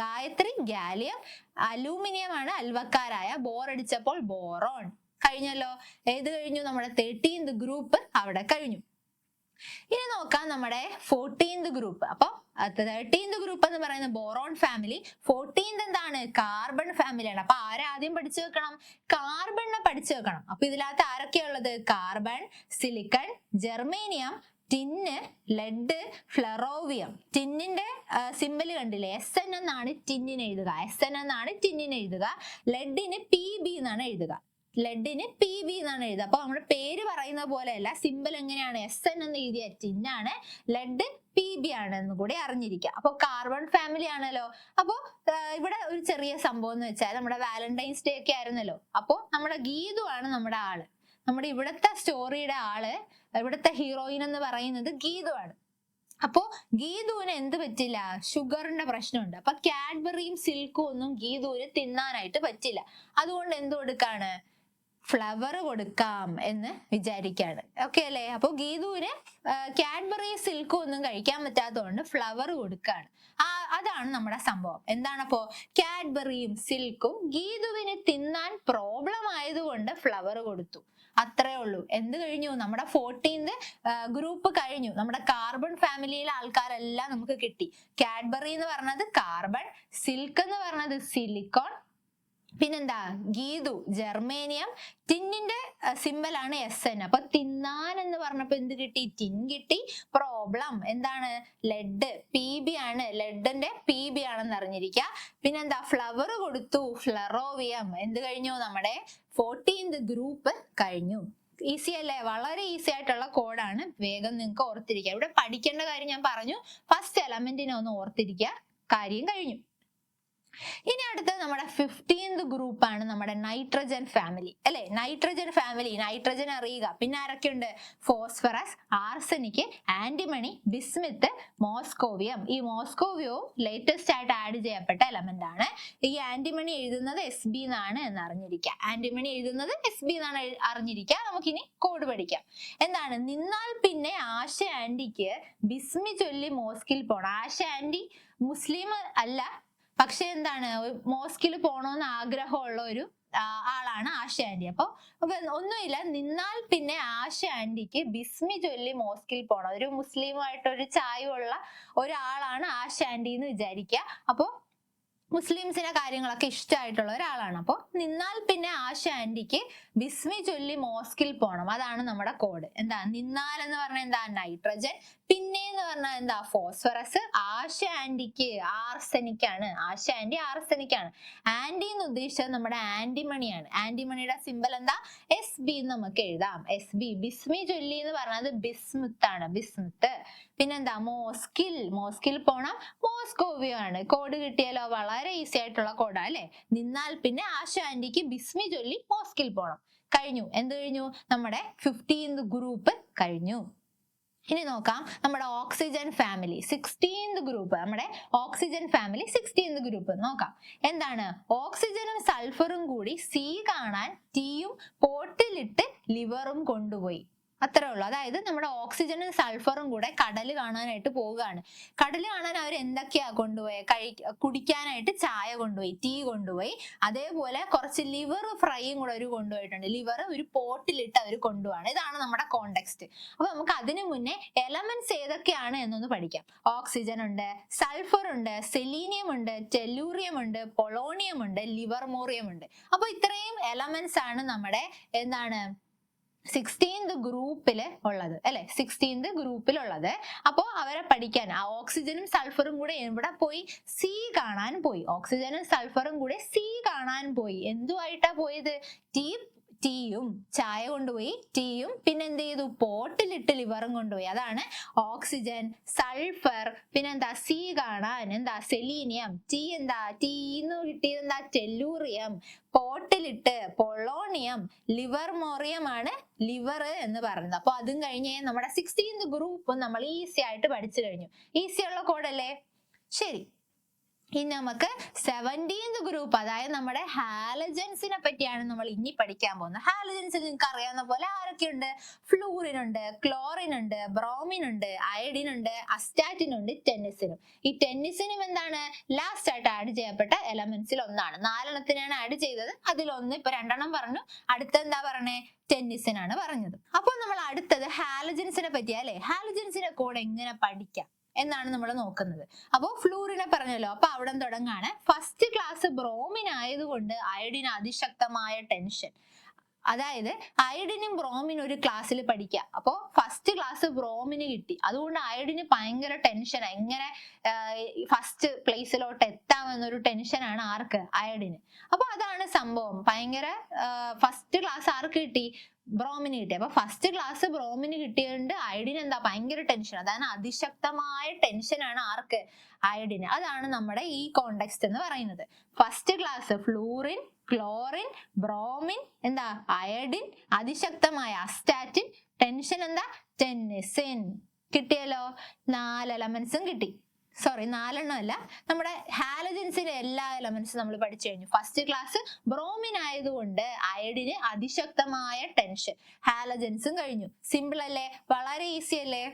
Gayatri gallium aluminium ആണ് അൽവക്കാരായ. ബോറടിച്ചപ്പോൾ ബോറോൺ. കഴിഞ്ഞല്ലോ. ഏത് കഴിഞ്ഞു? നമ്മുടെ തേർട്ടീൻത് ഗ്രൂപ്പ് അവിടെ കഴിഞ്ഞു. ഇനി നോക്കാം നമ്മുടെ ഫോർട്ടീൻത് ഗ്രൂപ്പ് അപ്പൊ തേർട്ടീൻത് ഗ്രൂപ്പ് എന്ന് പറയുന്ന ബോറോൺ ഫാമിലി ഫോർട്ടീൻത് എന്താണ്? കാർബൺ ഫാമിലി ഫാമിലിയാണ് അപ്പൊ ആരാദ്യം പഠിച്ചു വെക്കണം? കാർബണിനെ പഠിച്ചു വെക്കണം. അപ്പൊ ഇതിനകത്ത് ആരൊക്കെയുള്ളത് carbon silicon germanium tin lead flerovium. ടിന്നിന്റെ symbol കണ്ടില്ലേ? എസ് എൻ എന്നാണ് ടിന്നിന് എഴുതുക. എസ് എൻ എന്നാണ് ടിന്നിന് എഴുതുക. ലെഡിന് പി ബി എന്നാണ് എഴുതുക. ലെഡിന് പി ബി എന്നാണ് എഴുതുക. അപ്പൊ നമ്മുടെ പേര് പറയുന്ന പോലെയല്ല സിമ്പൽ എങ്ങനെയാണ്? എസ് എൻ എന്ന് എഴുതിയ ടിന്നാണ് ലെഡ് പി ബി ആണ് എന്ന് കൂടി അറിഞ്ഞിരിക്കുക. അപ്പൊ കാർബൺ ഫാമിലി ആണല്ലോ. അപ്പോൾ ഇവിടെ ഒരു ചെറിയ സംഭവം എന്ന് വെച്ചാൽ നമ്മുടെ വാലന്റൈൻസ് ഡേ ഒക്കെ ആയിരുന്നല്ലോ. അപ്പോൾ നമ്മുടെ ഗീതു ആണ് നമ്മുടെ ആൾ. നമ്മുടെ ഇവിടുത്തെ സ്റ്റോറിയുടെ ആൾ ഇവിടുത്തെ ഹീറോയിൻ എന്ന് പറയുന്നത് ഗീതു ആണ് അപ്പോ ഗീതുവിന് എന്ത് പറ്റില്ല? ഷുഗറിന്റെ പ്രശ്നമുണ്ട്. അപ്പൊ കാഡ്ബറിയും സിൽക്കും ഒന്നും ഗീതുവിന് തിന്നാനായിട്ട് പറ്റില്ല. അതുകൊണ്ട് എന്ത് കൊടുക്കാണ്? ഫ്ലവർ കൊടുക്കാം എന്ന് വിചാരിക്കാണ്. ഓക്കെ അല്ലേ? അപ്പൊ ഗീതുവിന് കാഡ്ബറി സിൽക്കും ഒന്നും കഴിക്കാൻ പറ്റാത്തതുകൊണ്ട് ഫ്ലവർ കൊടുക്കാണ്. ആ അതാണ് നമ്മുടെ സംഭവം. എന്താണപ്പോ കാഡ്ബറിയും സിൽക്കും ഗീതുവിന് തിന്നാൻ പ്രോബ്ലം ആയതുകൊണ്ട് ഫ്ലവർ കൊടുത്തു. അത്രേ ഉള്ളൂ. എന്ത് കഴിഞ്ഞു? നമ്മുടെ ഫോർട്ടീൻത് ഗ്രൂപ്പ് കഴിഞ്ഞു. നമ്മുടെ കാർബൺ ഫാമിലിയിലെ ആൾക്കാരെല്ലാം നമുക്ക് കിട്ടി. കാഡ്ബറി എന്ന് പറഞ്ഞത് കാർബൺ സിൽക്ക് എന്ന് പറഞ്ഞത് സിലിക്കോൺ പിന്നെന്താ? ഗീതു ജർമേനിയം. ടിന്നിന്റെ സിമ്പൽ ആണ് എസ് എൻ. അപ്പൊ തിന്നാൻ എന്ന് പറഞ്ഞപ്പോ എന്ത് കിട്ടി? ടിൻ കിട്ടി. പ്രോബ്ലം എന്താണ്? ലെഡ് പി ബി ആണ്. ലെഡിന്റെ പി ബി ആണെന്ന് അറിഞ്ഞിരിക്കുക പിന്നെന്താ? ഫ്ലവർ കൊടുത്തു. ഫ്ലറോവിയം എന്ത് കഴിഞ്ഞു? നമ്മുടെ ഫോർട്ടീൻത് ഗ്രൂപ്പ് കഴിഞ്ഞു. ഈസി അല്ലേ? വളരെ ഈസി ആയിട്ടുള്ള കോഡാണ് വേഗം നിങ്ങൾക്ക് ഓർത്തിരിക്കുക ഇവിടെ പഠിക്കേണ്ട കാര്യം ഞാൻ പറഞ്ഞു. ഫസ്റ്റ് എലമെന്റിനെ ഒന്ന് ഓർത്തിരിക്കുക കാര്യം കഴിഞ്ഞു. ഇനി അടുത്തത് നമ്മുടെ ഫിഫ്റ്റീൻത് ഗ്രൂപ്പ് ആണ് നമ്മുടെ നൈട്രജൻ ഫാമിലി അല്ലെ? നൈട്രജൻ ഫാമിലി നൈട്രജൻ അറിയുക. പിന്നെ ആരൊക്കെയുണ്ട് phosphorus arsenic antimony bismuth moscovium ഈ മോസ്കോവിയവും ലേറ്റസ്റ്റ് ആയിട്ട് ആഡ് ചെയ്യപ്പെട്ട എലമെന്റ് ആണ്. ഈ ആന്റിമണി എഴുതുന്നത് എസ് ബി എന്നാണ് എന്ന് അറിഞ്ഞിരിക്കുക ആന്റിമണി എഴുതുന്നത് എസ് ബി എന്നാണ് അറിഞ്ഞിരിക്കുക നമുക്കിനി കോഡ് പഠിക്കാം. എന്താണ്? നിന്നാൽ പിന്നെ ആശ ആന്റിക്ക് ബിസ്മി ചൊല്ലി മോസ്കിൽ പോണം. ആശ ആന്റി മുസ്ലിം അല്ല പക്ഷെ എന്താണ് മോസ്കിൽ പോണോന്ന് ആഗ്രഹമുള്ള ഒരു ആളാണ് ആശ ആന്റി. അപ്പൊ ഒന്നുമില്ല നിന്നാൽ പിന്നെ ആശ ആന്റിക്ക് ബിസ്മി ചൊല്ലി മോസ്കിൽ പോണം. ഒരു മുസ്ലിമായിട്ട് ഒരു ചായവുള്ള ഒരാളാണ് ആശ ആന്റി എന്ന് വിചാരിക്കുക അപ്പൊ മുസ്ലിംസിനെ കാര്യങ്ങളൊക്കെ ഇഷ്ടമായിട്ടുള്ള ഒരാളാണ്. അപ്പോൾ നിന്നാൽ പിന്നെ ആശ ആന്റിക്ക് ബിസ്മി ചൊല്ലി മോസ്കിൽ പോണം. അതാണ് നമ്മുടെ കോഡ്. എന്താ? നിന്നാൽ എന്ന് പറഞ്ഞാൽ എന്താ? നൈട്രജൻ പിന്നെ എന്ന് പറഞ്ഞാൽ എന്താ? ഫോസ്ഫറസ് ആശ ആന്റിക്ക് ആർസെനിക്കാണ്. ആശ ആന്റി ആർസെനിക്കാണ്. ആന്റി എന്ന് ഉദ്ദേശിച്ചത് നമ്മുടെ ആന്റിമണിയാണ് ആന്റിമണിയുടെ സിമ്പൽ എന്താ? എസ് ബി നമുക്ക് എഴുതാം. എസ് ബി ബിസ്മി ചൊല്ലി എന്ന് പറഞ്ഞത് ബിസ്മുത്ത് ആണ് ബിസ്മുത്ത്. പിന്നെന്താ? മോസ്കിൽ. മോസ്കിൽ പോണം. മോസ്കോവിയോ ആണ് കോഡ് കിട്ടിയാലോ? വളരെ ഈസി ആയിട്ടുള്ള കോഡാ അല്ലെ? നിന്നാൽ പിന്നെ ആശ ആന്റിക്ക് ബിസ്മി ചൊല്ലി മോസ്കിൽ പോണം. കഴിഞ്ഞു. എന്ത് കഴിഞ്ഞു? നമ്മുടെ ഫിഫ്റ്റീൻത് ഗ്രൂപ്പ് കഴിഞ്ഞു. ഇനി നോക്കാം. നമ്മുടെ ഓക്സിജൻ ഫാമിലി സിക്സ്റ്റീൻത് ഗ്രൂപ്പ് നമ്മുടെ ഓക്സിജൻ ഫാമിലി സിക്സ്റ്റീൻത് ഗ്രൂപ്പ് നോക്കാം. എന്താണ്? ഓക്സിജനും സൾഫറും കൂടി സി കാണാൻ ടീയും പോട്ടിലിട്ട് ലിവറും കൊണ്ടുപോയി. അത്രേ ഉള്ളൂ. അതായത് നമ്മുടെ ഓക്സിജനും സൾഫറും കൂടെ കടൽ കാണാനായിട്ട് പോവുകയാണ്. കടൽ കാണാൻ അവർ എന്തൊക്കെയാ കൊണ്ടുപോയി? കഴി കുടിക്കാനായിട്ട് ചായ കൊണ്ടുപോയി ടീ കൊണ്ടുപോയി അതേപോലെ കുറച്ച് ലിവർ ഫ്രൈയും കൂടെ അവർ കൊണ്ടുപോയിട്ടുണ്ട്. ലിവർ ഒരു പോട്ടിലിട്ട് അവർ കൊണ്ടുപോവാണ്. ഇതാണ് നമ്മുടെ കോണ്ടെക്സ്റ്റ് അപ്പൊ നമുക്ക് അതിനു മുന്നേ എലമെന്റ്സ് ഏതൊക്കെയാണ് എന്നൊന്ന് പഠിക്കാം. ഓക്സിജൻ ഉണ്ട് സൾഫർ ഉണ്ട് സെലീനിയം ഉണ്ട് ടെല്ലൂറിയം ഉണ്ട് പൊളോണിയം ഉണ്ട് ലിവർമോറിയം ഉണ്ട്. അപ്പൊ ഇത്രയും എലമെന്റ്സ് ആണ് നമ്മുടെ എന്താണ് സിക്സ്റ്റീൻത് ഗ്രൂപ്പിൽ ഉള്ളത് അല്ലെ? സിക്സ്റ്റീൻത് ഗ്രൂപ്പിലുള്ളത് അപ്പോൾ അവരെ പഠിക്കാൻ ആ ഓക്സിജനും സൾഫറും കൂടെ എവിടെ പോയി? സി കാണാൻ പോയി. ഓക്സിജനും സൾഫറും കൂടെ സി കാണാൻ പോയി. എന്തുമായിട്ടാ പോയത്? ടീ ടീയും ചായ കൊണ്ടുപോയി ടീയും പിന്നെ എന്ത് ചെയ്തു? പോട്ടിലിട്ട് ലിവറും കൊണ്ടുപോയി. അതാണ് ഓക്സിജൻ സൾഫർ പിന്നെന്താ സി കാണാൻ എന്താ? സെലീനിയം. ടീ എന്താ? ടീന്ന് കിട്ടിയത് എന്താ? ടെല്ലൂറിയം. പോട്ടിലിട്ട് പൊളോണിയം ലിവർ മോറിയം ആണ് ലിവർ എന്ന് പറയുന്നത്. അപ്പൊ അതും കഴിഞ്ഞ് നമ്മുടെ സിക്സ്റ്റീൻത് ഗ്രൂപ്പ് നമ്മൾ ഈസി ആയിട്ട് പഠിച്ചു കഴിഞ്ഞു. ഈസി ഉള്ള കോഡല്ലേ ശരി. ഇനി നമുക്ക് സെവന്റീൻത് ഗ്രൂപ്പ് അതായത് നമ്മുടെ ഹാലജൻസിനെ പറ്റിയാണ് നമ്മൾ ഇനി പഠിക്കാൻ പോകുന്നത്. ഹാലജൻസ് നിങ്ങൾക്ക് അറിയാവുന്ന പോലെ ആരൊക്കെയുണ്ട്? ഫ്ലൂറിൻ ഉണ്ട് ക്ലോറിൻ ഉണ്ട് ബ്രോമിൻ ഉണ്ട് അയഡിൻ ഉണ്ട് അസ്റ്റാറ്റിൻ ഉണ്ട് ടെന്നിസിനും ഈ ടെന്നിസിനും എന്താണ്? ലാസ്റ്റ് ആയിട്ട് ആഡ് ചെയ്യപ്പെട്ട എലമെന്റ്സിൽ ഒന്നാണ്. നാലെണ്ണത്തിനാണ് ആഡ് ചെയ്തത്. അതിലൊന്ന് ഇപ്പൊ രണ്ടെണ്ണം പറഞ്ഞു. അടുത്ത എന്താ പറഞ്ഞേ? ടെന്നിസിനാണ് പറഞ്ഞത്. അപ്പോൾ നമ്മൾ അടുത്തത് ഹാലജൻസിനെ പറ്റിയാ അല്ലെ? ഹാലജൻസിനെ കൂടെ എങ്ങനെ പഠിക്കാം? എന്നാണ് നമ്മൾ നോക്കുന്നത്. അപ്പോൾ ഫ്ലൂറിനെ പറഞ്ഞല്ലോ. അപ്പൊ അവിടെ തുടങ്ങാണ്. ഫസ്റ്റ് ക്ലാസ് ബ്രോമിൻ ആയതുകൊണ്ട് അയഡിന് അതിശക്തമായ ടെൻഷൻ അതായത് അയഡിനും ബ്രോമിനും ഒരു ക്ലാസ്സിൽ പഠിക്കുക അപ്പോൾ ഫസ്റ്റ് ക്ലാസ് ബ്രോമിന് കിട്ടി. അതുകൊണ്ട് അയഡിന് ഭയങ്കര ടെൻഷൻ എങ്ങനെ ഫസ്റ്റ് പ്ലേസിലോട്ട് എത്താമെന്നൊരു ടെൻഷനാണ് ആർക്ക്? അയഡിന് അപ്പൊ അതാണ് സംഭവം. ഭയങ്കര ഫസ്റ്റ് ക്ലാസ് ആർക്ക് കിട്ടി? ബ്രോമിന് കിട്ടി. അപ്പൊ ഫസ്റ്റ് ക്ലാസ് ബ്രോമിന് കിട്ടിയതുകൊണ്ട് അയഡിന് എന്താ? ഭയങ്കര ടെൻഷൻ അതാണ് അതിശക്തമായ ടെൻഷനാണ് ആർക്ക്? അയഡിന് അതാണ് നമ്മുടെ ഈ കോണ്ടെക്സ്റ്റ് എന്ന് പറയുന്നത്. First class fluorine chlorine bromine എന്താ? അയഡിൻ അതിശക്തമായ അസ്റ്റാറ്റിൻ ടെൻഷൻ എന്താ? ടെന്നിസിൻ കിട്ടിയല്ലോ. നാല് എലമെന്റ്സും കിട്ടി. സോറി നാലെണ്ണം അല്ല. നമ്മുടെ ഹാലജൻസിലെ എല്ലാ എലമെന്റ്സും നമ്മൾ പഠിച്ചു കഴിഞ്ഞു. ഫസ്റ്റ് ക്ലാസ് ബ്രോമിൻ ആയതുകൊണ്ട് അയഡിന് അതിശക്തമായ ടെൻഷൻ ഹാലജൻസും കഴിഞ്ഞു. സിമ്പിൾ അല്ലേ? വളരെ ഈസി അല്ലേ?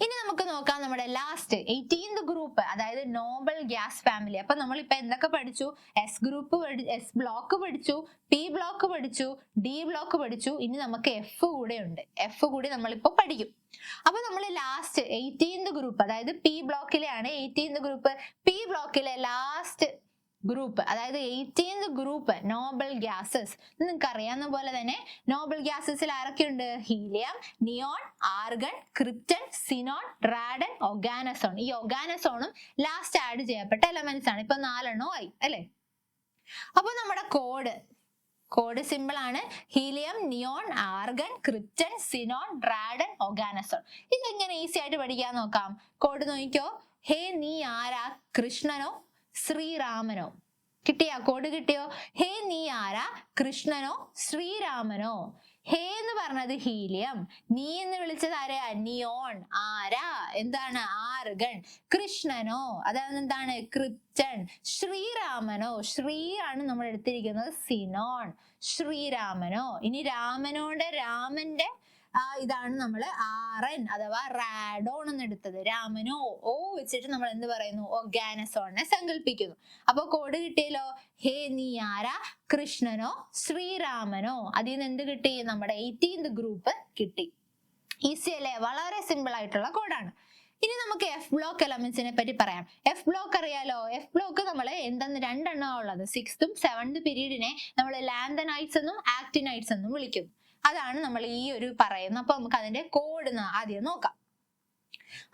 ഇനി നമുക്ക് നോക്കാം നമ്മുടെ ലാസ്റ്റ് എയ്റ്റീൻത് ഗ്രൂപ്പ് അതായത് നോബൽ ഗ്യാസ് ഫാമിലി അപ്പൊ നമ്മൾ ഇപ്പൊ എന്തൊക്കെ പഠിച്ചു? എസ് ഗ്രൂപ്പ് എസ് ബ്ലോക്ക് പഠിച്ചു പി ബ്ലോക്ക് പഠിച്ചു ഡി ബ്ലോക്ക് പഠിച്ചു. ഇനി നമുക്ക് എഫ് കൂടെ ഉണ്ട്. എഫ് കൂടി നമ്മളിപ്പോ പഠിക്കും. അപ്പൊ നമ്മൾ ലാസ്റ്റ് എയ്റ്റീൻത് ഗ്രൂപ്പ് അതായത് പി ബ്ലോക്കിലെയാണ് എയ്റ്റീൻത് ഗ്രൂപ്പ് പി ബ്ലോക്കിലെ ലാസ്റ്റ് ഗ്രൂപ്പ് അതായത് എയ്റ്റീൻത് ഗ്രൂപ്പ് നോബൽ ഗ്യാസസ് നിങ്ങൾക്ക് അറിയാവുന്ന പോലെ തന്നെ നോബൽ ഗ്യാസസിൽ ആരൊക്കെയുണ്ട്? Helium neon argon krypton xenon radon oganesson ഈ ഒഗാനസോണും ലാസ്റ്റ് ആഡ് ചെയ്യപ്പെട്ട എലമെന്റ്സ് ആണ്. ഇപ്പൊ നാലെണ്ണോ ആയി അല്ലേ? അപ്പൊ നമ്മുടെ കോഡ് കോഡ് സിമ്പിൾ ആണ് helium neon argon krypton xenon radon oganesson ഇതെങ്ങനെ ഈസി ആയിട്ട് പഠിക്കാൻ നോക്കാം? കോഡ് നോക്കിക്കോ. ഹേ നീ ആരാ? കൃഷ്ണനോ? ശ്രീരാമനോ? കിട്ടിയ? കോഡ് കിട്ടിയോ? ഹേ നീ ആരാ? കൃഷ്ണനോ? ശ്രീരാമനോ? ഹേ എന്ന് പറഞ്ഞത് ഹീലിയം. നീ എന്ന് വിളിച്ചത് ആരാ? നിയോൺ ആരാ? എന്താണ്? ആർഗൺ. കൃഷ്ണനോ? അതായത് എന്താണ്? ക്രിപ്റ്റൺ ശ്രീരാമനോ? ശ്രീ ആണ് നമ്മൾ എടുത്തിരിക്കുന്നത് സിനോൺ. ശ്രീരാമനോ. ഇനി രാമനോടെ രാമന്റെ ഇതാണ് നമ്മൾ ആറൻ അഥവാ റാഡോൺ എന്ന് എടുത്തത് രാമനോ ഓ വെച്ചിട്ട് നമ്മൾ എന്ത് പറയുന്നു? ഒഗാനസോണിനെ സങ്കല്പിക്കുന്നു അപ്പൊ കോഡ് കിട്ടിയല്ലോ? ഹേ നീ ആരാ? കൃഷ്ണനോ? ശ്രീരാമനോ? അതിൽ നിന്ന് എന്ത് കിട്ടി? നമ്മുടെ എയ്റ്റീൻത് ഗ്രൂപ്പ് കിട്ടി. ഈസി അല്ലേ? വളരെ സിമ്പിൾ ആയിട്ടുള്ള കോഡാണ് ഇനി നമുക്ക് എഫ് ബ്ലോക്ക് എലമെന്റ്സിനെ പറ്റി പറയാം. എഫ് ബ്ലോക്ക് അറിയാലോ? എഫ് ബ്ലോക്ക് നമ്മൾ എന്തെന്ന് രണ്ടെണ്ണമാണ് ഉള്ളത്? സിക്സ്തും സെവൻത് പീരീഡിനെ നമ്മൾ ലാന്തനൈറ്റ്സ് എന്നും ആക്ടിനൈറ്റ്സ് എന്നും വിളിക്കുന്നു. അതാണ് നമ്മൾ ഈ ഒരു പറയുന്നത് അപ്പൊ നമുക്ക് അതിന്റെ കോഡ് ആദ്യം നോക്കാം.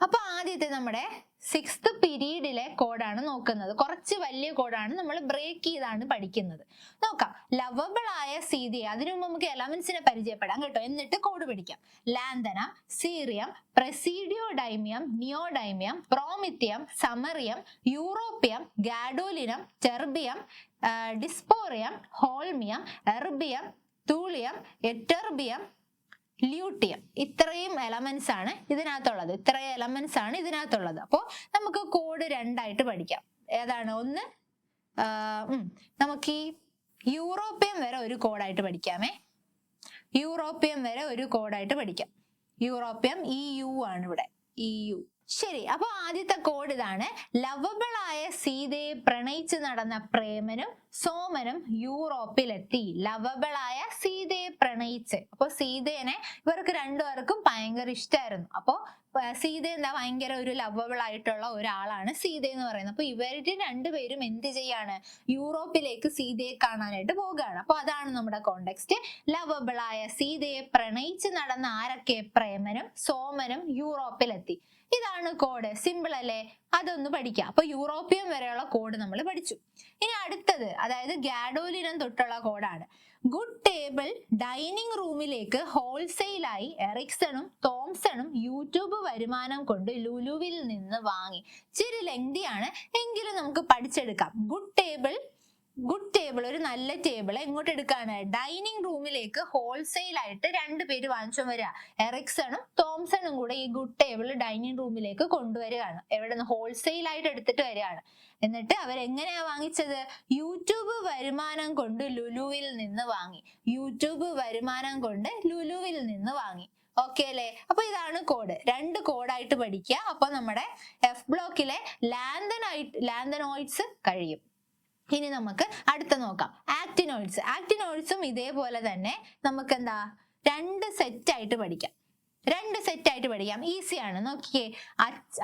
അപ്പൊ ആദ്യത്തെ നമ്മുടെ സിക്സ്ത് പീരീഡിലെ കോഡാണ് നോക്കുന്നത്. കുറച്ച് വലിയ കോഡാണ് നമ്മൾ ബ്രേക്ക് ചെയ്താണ് പഠിക്കുന്നത്. നോക്കാം. ലവബിൾ ആയ സീതിയെ അതിനു മുമ്പ് നമുക്ക് എലമെന്റ്സിനെ പരിചയപ്പെടാം കേട്ടോ. എന്നിട്ട് കോഡ് പഠിക്കാം. Lanthanum cerium praseodymium neodymium promethium samarium europium gadolinium terbium dysprosium holmium erbium thulium ytterbium lutetium. ഇത്രയും എലമെന്റ്സ് ആണ് ഇതിനകത്തുള്ളത്. ഇത്രയും എലമെന്റ്സ് ആണ് ഇതിനകത്തുള്ളത്. അപ്പോൾ നമുക്ക് കോഡ് രണ്ടായിട്ട് പഠിക്കാം. ഏതാണ്? ഒന്ന് നമുക്ക് ഈ യൂറോപ്യൻ വരെ ഒരു കോഡായിട്ട് പഠിക്കാമേ. യൂറോപ്യൻ വരെ ഒരു കോഡായിട്ട് പഠിക്കാം. യൂറോപ്യം ഇ യു ആണ് ഇവിടെ. ഇ യു ശരി അപ്പൊ ആദ്യത്തെ കോഡ് ഇതാണ്. ലവബിൾ ആയ സീതയെ പ്രണയിച്ചു നടന്ന പ്രേമനും സോമനും യൂറോപ്പിലെത്തി. ലവബിൾ ആയ സീതയെ പ്രണയിച്ച്. അപ്പൊ സീതേനെ ഇവർക്ക് രണ്ടുപേർക്കും ഭയങ്കര ഇഷ്ടമായിരുന്നു അപ്പൊ പ- സീത എന്താ ഭയങ്കര ഒരു ലവബിൾ ആയിട്ടുള്ള ഒരാളാണ് സീത എന്ന് പറയുന്നത്. അപ്പൊ ഇവരുടെ രണ്ടുപേരും എന്ത് ചെയ്യാണ്? യൂറോപ്പിലേക്ക് സീതയെ കാണാനായിട്ട് പോകുകയാണ് അപ്പൊ അതാണ് നമ്മുടെ കോണ്ടെക്സ്റ്റ് ലവബിൾ ആയ സീതയെ പ്രണയിച്ച് നടന്ന ആരൊക്കെ? പ്രേമനും സോമനും യൂറോപ്പിലെത്തി. ഇതാണ് കോഡ് സിമ്പിൾ അല്ലേ? അതൊന്ന് പഠിക്കാം. അപ്പൊ യൂറോപ്യൻ വരെയുള്ള കോഡ് നമ്മൾ പഠിച്ചു. ഇനി അടുത്തത് അതായത് ഗാഡോലിനം തൊട്ടുള്ള കോഡാണ് ഗുഡ് ടേബിൾ ഡൈനിങ് റൂമിലേക്ക് ഹോൾസെയിലായി എറിക്സണും തോംസണും യൂട്യൂബ് വരുമാനം കൊണ്ട് ലുലുവിൽ നിന്ന് വാങ്ങി. ഇച്ചിരി ലെങ്തിയാണ് എങ്കിലും നമുക്ക് പഠിച്ചെടുക്കാം. ഗുഡ് ടേബിൾ ഗുഡ് ടേബിൾ ഒരു നല്ല ടേബിൾ എങ്ങോട്ട് എടുക്കാണ്? ഡൈനിങ് റൂമിലേക്ക് ഹോൾസെയിൽ ആയിട്ട് രണ്ട് പേര് വാങ്ങിച്ചു വരിക എറിക്സണും തോംസണും കൂടെ ഈ ഗുഡ് ടേബിൾ ഡൈനിങ് റൂമിലേക്ക് കൊണ്ടുവരികയാണ്. എവിടെ നിന്ന് ഹോൾസെയിൽ ആയിട്ട് എടുത്തിട്ട് വരികയാണ്. എന്നിട്ട് അവർ എങ്ങനെയാ വാങ്ങിച്ചത്? യൂട്യൂബ് വരുമാനം കൊണ്ട് ലുലുവിൽ നിന്ന് വാങ്ങി. യൂട്യൂബ് വരുമാനം കൊണ്ട് ലുലുവിൽ നിന്ന് വാങ്ങി. ഓക്കെ അല്ലേ? അപ്പൊ ഇതാണ് കോഡ് രണ്ട് കോഡായിട്ട് പഠിക്കുക. അപ്പൊ നമ്മുടെ എഫ് ബ്ലോക്കിലെ ലാന്തനൈറ്റ് ലാന്തനോയിഡ്സ് കഴിയും. ഇനി നമുക്ക് അടുത്ത നോക്കാം. ആക്ടിനോയിഡ്സ് ആക്ടിനോയിഡ്സും ഇതേപോലെ തന്നെ നമുക്ക് എന്താ? രണ്ട് സെറ്റ് ആയിട്ട് പഠിക്കാം. രണ്ട് സെറ്റ് ആയിട്ട് പഠിക്കാം. ഈസി ആണ്. നോക്കിയേ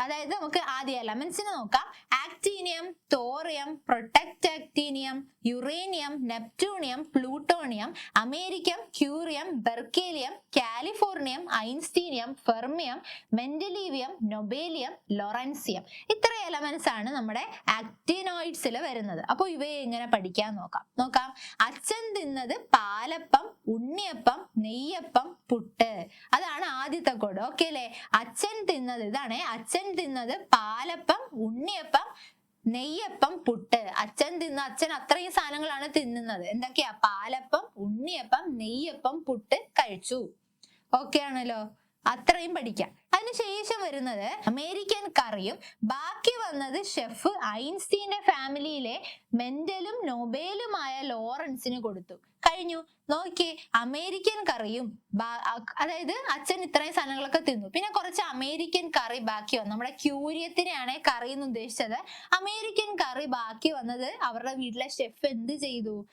അതായത് നമുക്ക് ആദ്യ എലമെന്റ്സിനെ നോക്കാം. Actinium thorium protactinium uranium neptunium plutonium americium curium berkelium californium einsteinium fermium mendelevium nobelium lawrencium ഇത്ര എലമെന്റ്സ് ആണ് നമ്മുടെ ആക്ടിനോയിഡ്സിൽ വരുന്നത്. അപ്പോൾ ഇവയെ എങ്ങനെ പഠിക്കാൻ നോക്കാം. നോക്കാം. അച്ഛൻ തിന്നത് പാലപ്പം ഉണ്ണിയപ്പം നെയ്യപ്പം പുട്ട്. അതാണ് ആദ്യത്തെ കോഡ് ഓക്കെ അല്ലേ? അച്ഛൻ തിന്നത് ഇതാണ്. അച്ഛൻ തിന്നത് പാലപ്പം ഉണ്ണിയപ്പം നെയ്യപ്പം പുട്ട്. അച്ഛൻ തിന്ന അച്ഛൻ അത്രയും സാധനങ്ങളാണ് തിന്നുന്നത്. എന്തൊക്കെയാ? പാലപ്പം ഉണ്ണിയപ്പം നെയ്യപ്പം പുട്ട് കഴിച്ചു. ഓക്കെ ആണല്ലോ? അത്രയും പഠിക്കാം. അതിനുശേഷം വരുന്നത് അമേരിക്കൻ കറിയും ബാക്കി വന്നത് ഷെഫ് ഐൻസ്റ്റീന്റെ ഫാമിലിയിലെ മെന്റലും നൊബേലുമായ ലോറൻസിന് കൊടുത്തു. കഴിഞ്ഞു. നോക്കി അമേരിക്കൻ കറിയും അതായത് അച്ഛൻ ഇത്രയും സാധനങ്ങളൊക്കെ തിന്നു. പിന്നെ കുറച്ച് അമേരിക്കൻ കറി ബാക്കി വന്നു. നമ്മുടെ ക്യൂരിയത്തിനെയാണ് കറി എന്ന് ഉദ്ദേശിച്ചത്. അമേരിക്കൻ കറി ബാക്കി വന്നത് അവരുടെ വീട്ടിലെ ഷെഫ് എന്ത് ചെയ്തു?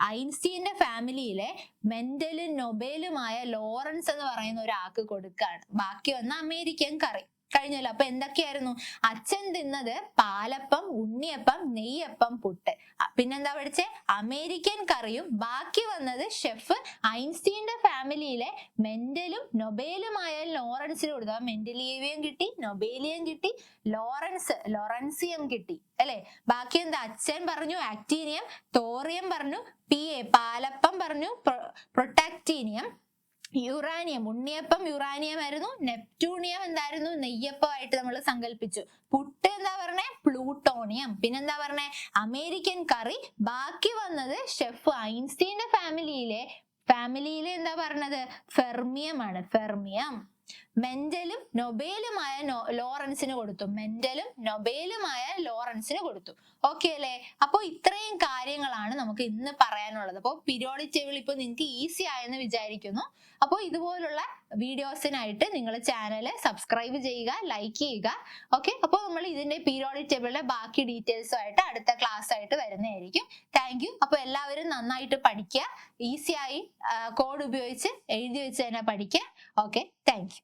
ഐൻസ്റ്റീന്റെ ഫാമിലിയിലെ മെന്റലും നൊബേലുമായ ലോറൻസ് എന്ന് പറയുന്ന ഒരാൾക്ക് കൊടുക്കുകയാണ് ബാക്കി വന്ന അമേരിക്കൻ കറി. കഴിഞ്ഞല്ലോ. അപ്പൊ എന്തൊക്കെയായിരുന്നു? അച്ഛൻ തിന്നത് പാലപ്പം ഉണ്ണിയപ്പം നെയ്യപ്പം പുട്ട്. പിന്നെന്താ പഠിച്ചേ? അമേരിക്കൻ കറിയും. ബാക്കി വന്നത് ഷെഫ് ഐൻസ്റ്റീന്റെ ഫാമിലിയിലെ മെന്റലും നൊബേലുമായ ലോറൻസിന് കൊടുത്തു. ആ കിട്ടി നൊബേലിയും കിട്ടി ലോറൻസ് ലോറൻസിയം കിട്ടി. അല്ലെ? ബാക്കി എന്താ? അച്ഛൻ പറഞ്ഞു ആക്ടീനിയം. തോറിയം പറഞ്ഞു പി എ. പാലപ്പം പറഞ്ഞു പ്രൊട്ടാക്ടീനിയം. യുറാനിയം ഉണ്ണിയപ്പം യുറാനിയം ആയിരുന്നു. നെപ്റ്റൂണിയം എന്തായിരുന്നു? നെയ്യപ്പമായിട്ട് നമ്മൾ സങ്കല്പിച്ചു പുട്ട് എന്താ പറഞ്ഞേ? പ്ലൂട്ടോണിയം. പിന്നെന്താ പറഞ്ഞേ? American curry. ബാക്കി വന്നത് ഷെഫ് ഐൻസ്റ്റീന്റെ ഫാമിലിയിലെ ഫാമിലിയിലെ എന്താ പറഞ്ഞത്? ഫെർമിയം ആണ്. ഫെർമിയം. മെന്റലും നൊബേലുമായ ലോറൻസിന് കൊടുത്തു. മെന്റലും നൊബേലുമായ ലോറൻസിന് കൊടുത്തു. ഓക്കെ അല്ലേ? അപ്പോൾ ഇത്രയും കാര്യങ്ങളാണ് നമുക്ക് ഇന്ന് പറയാനുള്ളത്. അപ്പോൾ പീരിയോഡിക് ടേബിൾ ഇപ്പോൾ നിങ്ങൾക്ക് ഈസി ആയെന്ന് വിചാരിക്കുന്നു. അപ്പോൾ ഇതുപോലുള്ള വീഡിയോസിനായിട്ട് നിങ്ങൾ ചാനൽ സബ്സ്ക്രൈബ് ചെയ്യുക ലൈക്ക് ചെയ്യുക. ഓക്കെ അപ്പോൾ നമ്മൾ ഇതിന്റെ പീരിയോഡിക് ടേബിളിലെ ബാക്കി ഡീറ്റെയിൽസുമായിട്ട് അടുത്ത ക്ലാസ് ആയിട്ട് വരുന്നതായിരിക്കും. താങ്ക് യു അപ്പോൾ എല്ലാവരും നന്നായിട്ട് പഠിക്കുക. ഈസിയായി കോഡ് ഉപയോഗിച്ച് എഴുതി വെച്ച് തന്നെ പഠിക്കുക. Okay thank you